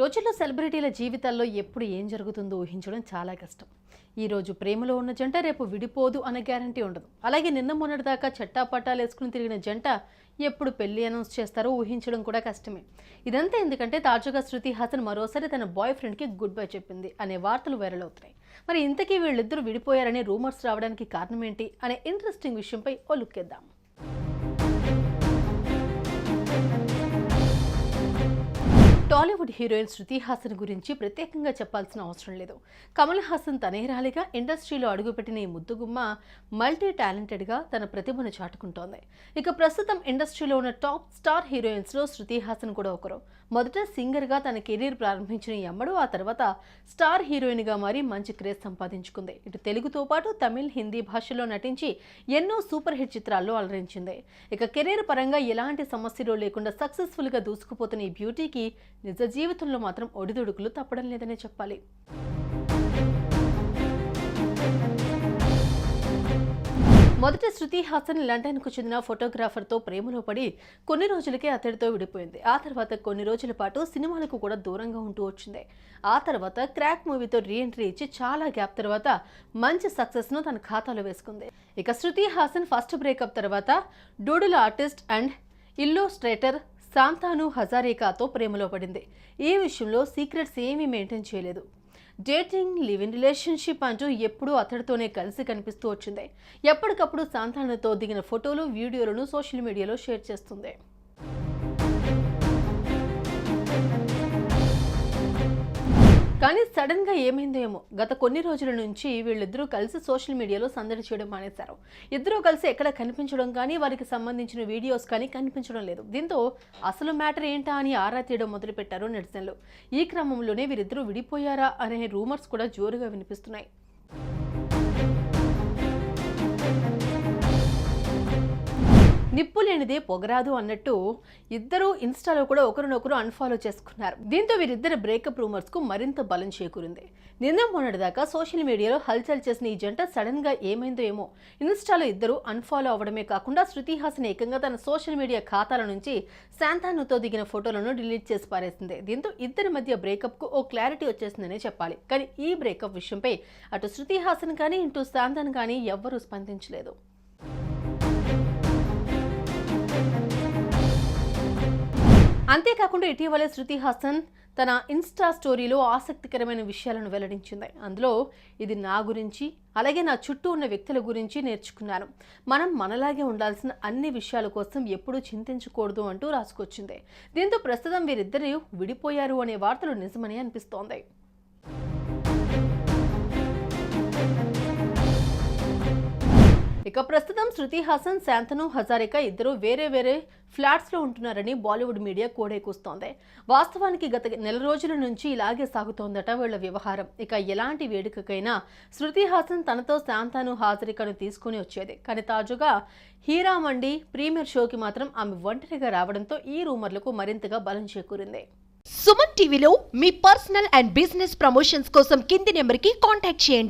రోజుల్లో సెలబ్రిటీల జీవితాల్లో ఎప్పుడు ఏం జరుగుతుందో ఊహించడం చాలా కష్టం. ఈ రోజు ప్రేమలో ఉన్న జంట రేపు విడిపోదు అనే గ్యారంటీ ఉండదు. అలాగే నిన్న మొన్నటిదాకా చట్టాపట్టాలు వేసుకుని తిరిగిన జంట ఎప్పుడు పెళ్ళి అనౌన్స్ చేస్తారో ఊహించడం కూడా కష్టమే. ఇదంతా ఎందుకంటే తాజాగా శృతి హాసన్ మరోసారి తన బాయ్ ఫ్రెండ్కి గుడ్ బై చెప్పింది అనే వార్తలు వైరల్ అవుతున్నాయి. మరి ఇంతకీ వీళ్ళిద్దరూ విడిపోయారనే రూమర్స్ రావడానికి కారణం ఏంటి అనే ఇంట్రెస్టింగ్ విషయంపై ఓ look Tollywood heroine Shruti Haasan గురించి ప్రత్యేకంగా చెప్పాల్సిన అవసరం లేదు. కమల్ హాసన్ తనేరాలిగా ఇండస్ట్రీలో అడుగుపెట్టిన ఈ ముద్దుగుమ్మ మల్టీ టాలెంటెడ్గా తన ప్రతిభను చాటుకుంటోంది. ఇక ప్రస్తుతం ఇండస్ట్రీలో ఉన్న టాప్ స్టార్ హీరోయిన్స్లో శృతి హాసన్ కూడా ఒకరు. మొదట సింగర్గా తన కెరీర్ ప్రారంభించిన ఈ అమ్మడు ఆ తర్వాత స్టార్ హీరోయిన్గా మారి మంచి క్రేజ్ సంపాదించుకుంది. ఇటు తెలుగుతో పాటు తమిళ్ హిందీ భాషలో నటించి ఎన్నో సూపర్ హిట్ చిత్రాల్లో అలరించింది. ఇక కెరీర్ పరంగా ఎలాంటి సమస్యలు లేకుండా సక్సెస్ఫుల్గా దూసుకుపోతున్న ఈ బ్యూటీకి నిజ జీవితంలో మాత్రం ఒడిదుడుకులు తప్పడం లేదనే చెప్పాలి. మొదట శృతి హాసన్ లండన్కు చెందిన ఫోటోగ్రాఫర్తో ప్రేమలో పడి కొన్ని రోజులకే అతడితో విడిపోయింది. ఆ తర్వాత కొన్ని రోజుల పాటు సినిమాలకు కూడా దూరంగా ఉంటూ వచ్చింది. ఆ తర్వాత క్రాక్ మూవీతో రీఎంట్రీ ఇచ్చి చాలా గ్యాప్ తర్వాత మంచి సక్సెస్ను తన ఖాతాలో వేసుకుంది. ఇక శృతి హాసన్ ఫస్ట్ బ్రేకప్ తర్వాత డూడుల ఆర్టిస్ట్ అండ్ ఇల్లోస్ట్రేటర్ శాంతాను హజారేకాతో ప్రేమలో పడింది. ఈ విషయంలో సీక్రెట్స్ ఏమీ మెయింటైన్ చేయలేదు. డేటింగ్ లివ్ ఇన్ రిలేషన్షిప్ అంటూ ఎప్పుడూ అతడితోనే కలిసి కనిపిస్తూ వచ్చింది. ఎప్పటికప్పుడు శాంతానుతో దిగిన ఫోటోలు వీడియోలను సోషల్ మీడియాలో షేర్ చేస్తుంది. కానీ సడన్గా ఏమైందో ఏమో. గత కొన్ని రోజుల నుంచి వీళ్ళిద్దరూ కలిసి సోషల్ మీడియాలో సందడి చేయడం మానేశారు. ఇద్దరూ కలిసి ఎక్కడ కనిపించడం కానీ వారికి సంబంధించిన వీడియోస్ కానీ కనిపించడం లేదు. దీంతో అసలు మ్యాటర్ ఏంటా అని ఆరా తీయడం మొదలుపెట్టారు నెటిజన్లు. ఈ క్రమంలోనే వీరిద్దరూ విడిపోయారా అనే రూమర్స్ కూడా జోరుగా వినిపిస్తున్నాయి. నిప్పు లేనిదే పొగరాదు అన్నట్టు ఇద్దరు ఇన్స్టాలో కూడా ఒకరినొకరు అన్ఫాలో చేసుకున్నారు. దీంతో వీరిద్దరి బ్రేకప్ రూమర్స్కు మరింత బలం చేకూరింది. నిన్న మొన్నటిదాకా సోషల్ మీడియాలో హల్చల్ చేసిన ఈ జంట సడన్గా ఏమైందో ఏమో. ఇన్స్టాలో ఇద్దరు అన్ఫాలో అవడమే కాకుండా శృతి హాసన్ ఏకంగా తన సోషల్ మీడియా ఖాతాల నుంచి శాంతానుతో దిగిన ఫోటోలను డిలీట్ చేసి పారేసింది. దీంతో ఇద్దరి మధ్య బ్రేకప్కు ఓ క్లారిటీ వచ్చేసిందనే చెప్పాలి. కానీ ఈ బ్రేకప్ విషయంపై అటు శృతి హాసన్ కానీ ఇటు శాంతాన్ కానీ ఎవ్వరూ స్పందించలేదు. అంతేకాకుండా ఇటీవలే శృతి హాసన్ తన ఇన్స్టా స్టోరీలో ఆసక్తికరమైన విషయాలను వెల్లడించింది. అందులో ఇది నా గురించి అలాగే నా చుట్టూ ఉన్న వ్యక్తుల గురించి నేర్చుకున్నాను. మనం మనలాగే ఉండాల్సిన అన్ని విషయాల కోసం ఎప్పుడూ చింతించకూడదు అంటూ రాసుకొచ్చింది. దీంతో ప్రస్తుతం వీరిద్దరూ విడిపోయారు అనే వార్తలు నిజమని అనిపిస్తోంది. ఇక ప్రస్తుతం శృతి హాసన్ శాంతను హజారిక ఇద్దరు వేరే వేరే ఫ్లాట్స్లో ఉంటున్నారని బాలీవుడ్ మీడియా కోడేకూస్తోంది. వాస్తవానికి గత నెల రోజుల నుంచి ఇలాగే సాగుతోందట వీళ్ళ వ్యవహారం. ఇక ఎలాంటి వేడుకకైనా శృతి హాసన్ తనతో శాంతాను హాజరికను తీసుకుని వచ్చేది. కానీ తాజాగా హీరా మండి ప్రీమియర్ షోకి మాత్రం ఆమె ఒంటరిగా రావడంతో ఈ రూమర్లకు మరింతగా బలం చేకూరింది. సుమన్ టీవీలో మీ పర్సనల్ అండ్ బిజినెస్ ప్రమోషన్స్ కోసం కింది నెంబర్కి కాంటాక్ట్ చేయండి.